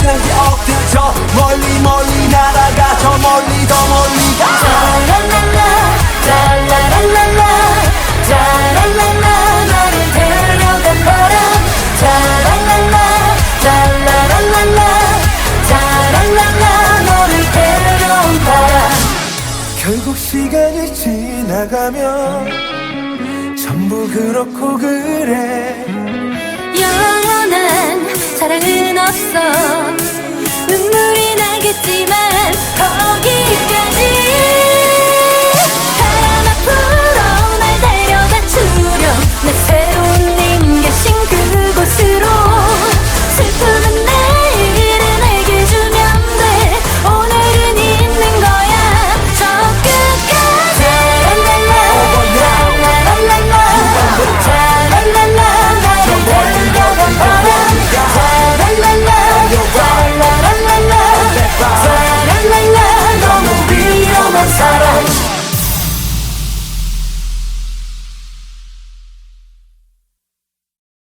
지난 기억들 저 멀리 멀리 날아가 저 멀리 더 멀리 가. 라라라라 라라라라 라 라라라라 라라라라 라 라라라라 라라라라 너를 데려온 바람 결국 시간이 지나가면 전부 그렇고 그래. 영원한 사랑은 없어 see me.